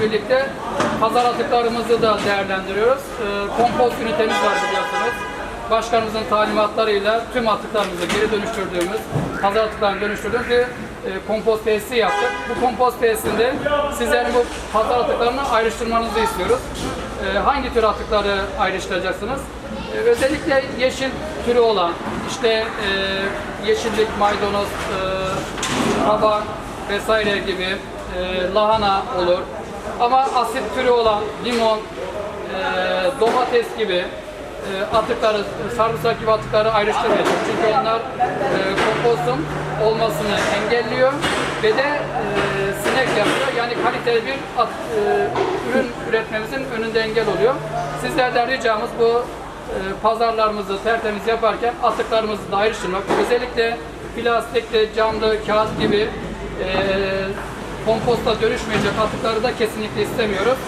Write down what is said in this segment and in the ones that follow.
birlikte pazar atıklarımızı da değerlendiriyoruz. Ee, kompost ünitemiz var biliyorsunuz. Başkanımızın talimatlarıyla tüm atıklarımızı geri dönüştürdüğümüz, pazar atıklarını dönüştürdüğümüz bir e, kompost tesisi yaptık. Bu kompost tesisinde sizlerin bu pazar atıklarını ayrıştırmanızı istiyoruz. Hangi tür atıkları ayrıştıracaksınız? Özellikle yeşil türü olan, işte e, yeşillik, maydanoz, e, kabak vesaire gibi e, lahana olur. Ama asit türü olan limon, e, domates gibi e, atıkları, sarımsak gibi atıkları ayrıştırmayacak. Çünkü onlar e, kompostun olmasını engelliyor ve de e, sinek yapıyor. Yani kaliteli bir at, e, ürün üretmemizin önünde engel oluyor. Sizlerden ricamız bu e, pazarlarımızı tertemiz yaparken atıklarımızı da ayrıştırmak. Özellikle plastikli, camlı, kağıt gibi e, komposta dönüşmeyecek atıkları da kesinlikle istemiyoruz.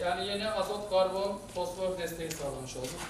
Yani yeni azot, karbon, fosfor desteği sağlamış olduk.